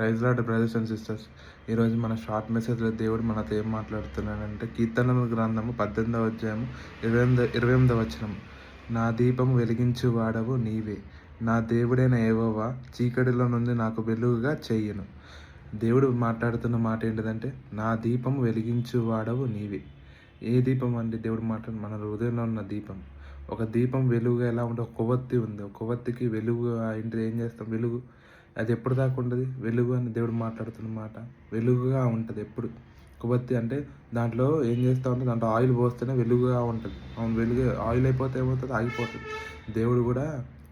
Praise Lord brothers and sisters. ఈరోజు మన short మెసేజ్లో దేవుడు మనతో ఏం మాట్లాడుతున్నాడంటే కీర్తనల గ్రంథము పద్దెనిమిదవ అధ్యాయము ఇరవై ఎనిమిది ఇరవై ఎనిమిదవ వచనం. నా దీపం వెలిగించు వాడవు నీవే. నా దేవుడైన ఏవోవా చీకటిలో నుండి నాకు వెలుగుగా చెయ్యను దేవుడు మాట్లాడుతున్న మాట ఏంటిదంటే నా దీపం వెలిగించు వాడవు నీవే. ఏ దీపం అండి దేవుడు మాట మన హృదయంలో ఉన్న దీపం. ఒక దీపం వెలుగుగా ఎలా ఉంటే ఒక కొవ్వొత్తి ఉంది. ఒక కొవ్వొత్తికి వెలుగు ఇంటి ఏం చేస్తాం? వెలుగు. అది ఎప్పుడు దాకా ఉంటుంది? వెలుగు అని దేవుడు మాట్లాడుతున్న మాట. వెలుగుగా ఉంటుంది ఎప్పుడు. కొవ్వొత్తి అంటే దాంట్లో ఏం చేస్తూ ఉంటుంది దాంట్లో ఆయిల్ పోస్తేనే వెలుగుగా ఉంటుంది. అవును వెలుగు ఆయిల్ అయిపోతే ఏమవుతుంది? ఆగిపోతుంది. దేవుడు కూడా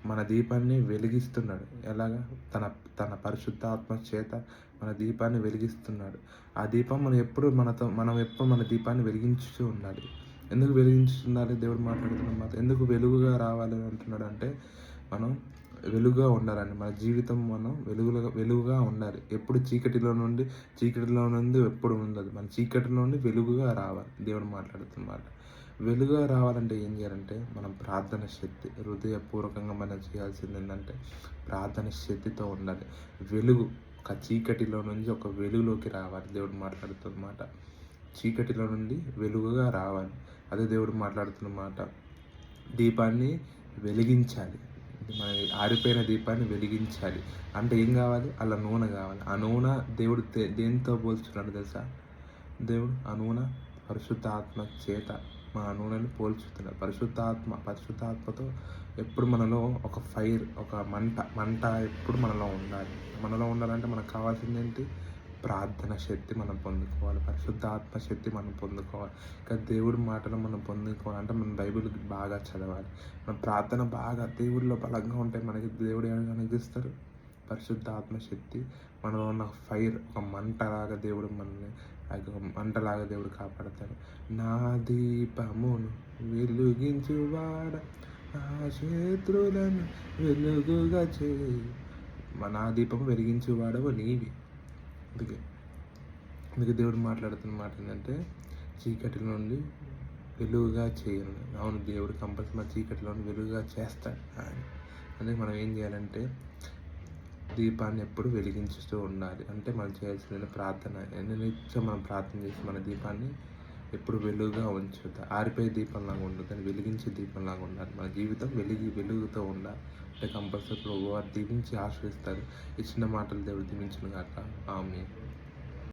మన దీపాన్ని వెలిగిస్తున్నాడు. ఎలాగా? తన తన పరిశుద్ధ ఆత్మ చేత మన దీపాన్ని వెలిగిస్తున్నాడు. ఆ దీపం మనం ఎప్పుడు మనతో మనం ఎప్పుడు మన దీపాన్ని వెలిగించుతూ ఉండాలి. ఎందుకు వెలిగించుతుండాలి దేవుడు మాట్లాడుతున్న మాట. ఎందుకు వెలుగుగా రావాలి అంటున్నాడు అంటే మనం వెలుగుగా ఉండాలండి. మన జీవితం మనం వెలుగులుగా వెలుగుగా ఉండాలి. ఎప్పుడు చీకటిలో నుండి చీకటిలో నుండి ఎప్పుడు ఉండదు. మన చీకటి నుండి వెలుగుగా రావాలి. దేవుడు మాట్లాడుతున్నమాట. వెలుగుగా రావాలంటే ఏం చేయాలంటే మనం ప్రార్థన శక్తి హృదయపూర్వకంగా మనం చేయాల్సింది ఏంటంటే ప్రార్థన శక్తితో ఉండాలి. వెలుగు ఒక చీకటిలో నుంచి ఒక వెలుగులోకి రావాలి. దేవుడు మాట్లాడుతున్నమాట. చీకటిలో నుండి వెలుగుగా రావాలి. అదే దేవుడు మాట్లాడుతున్నమాట. దీపాన్ని వెలిగించాలి. మన ఆరిపోయిన దీపాన్ని వెలిగించాలి. అంటే ఏం కావాలి? అలా నూనె కావాలి. ఆ నూనె దేవుడు దేనితో పోల్చున్నాడు తెలుసా? దేవుడు ఆ నూనె పరిశుద్ధాత్మ చేత మన నూనెని పోల్చుతున్నాడు. పరిశుద్ధాత్మ పరిశుద్ధాత్మతో ఎప్పుడు మనలో ఒక ఫైర్ ఒక మంట మంట ఎప్పుడు మనలో ఉండాలి. మనలో ఉండాలంటే మనకు కావాల్సింది ఏంటి ప్రార్థన శక్తి మనం పొందుకోవాలి. పరిశుద్ధాత్మ శక్తి మనం పొందుకోవాలి. ఇంకా దేవుడి మాటలు మనం పొందుకోవాలంటే మనం బైబిల్ బాగా చదవాలి. మన ప్రార్థన బాగా దేవుడిలో బలంగా ఉంటే మనకి దేవుడు ఏమైనా అనిపిస్తారు పరిశుద్ధాత్మ శక్తి. మనలో ఉన్న ఫైర్ ఒక మంటలాగా దేవుడు మనల్ని మంటలాగా దేవుడు కాపాడతాడు. నా దీపమును వెలుగించువాడ నా శత్రులను వెలుగుగా చేయి. నా దీపం వెలిగించువాడవు నీవి. అందుకే. అందుకే దేవుడు మాట్లాడుతున్న మాట ఏంటంటే చీకటి నుండి వెలుగుగా చేయను అవును దేవుడు కంపల్సరీ చీకటిలో వెలుగుగా చేస్తాడు. అని అందుకే మనం ఏం చేయాలంటే దీపాన్ని ఎప్పుడు వెలిగించుతూ ఉండాలి. అంటే మనం చేయాల్సిన ప్రార్థన. నిత్యం మనం ప్రార్థన చేసి మన దీపాన్ని ఎప్పుడు వెలుగుగా ఉంచుతా. ఆరిపోయే దీపంలాగా ఉండదు దాన్ని వెలిగించే దీపంలాగా ఉండాలి మన జీవితం వెలిగి వెలుగుతో ఉండాలి అంటే కంపల్సరీ ప్రభు దీవించి ఆశ్రయిస్తారు. ఇచ్చిన మాటలు దేవుడు దీవించిన కాక ఆమె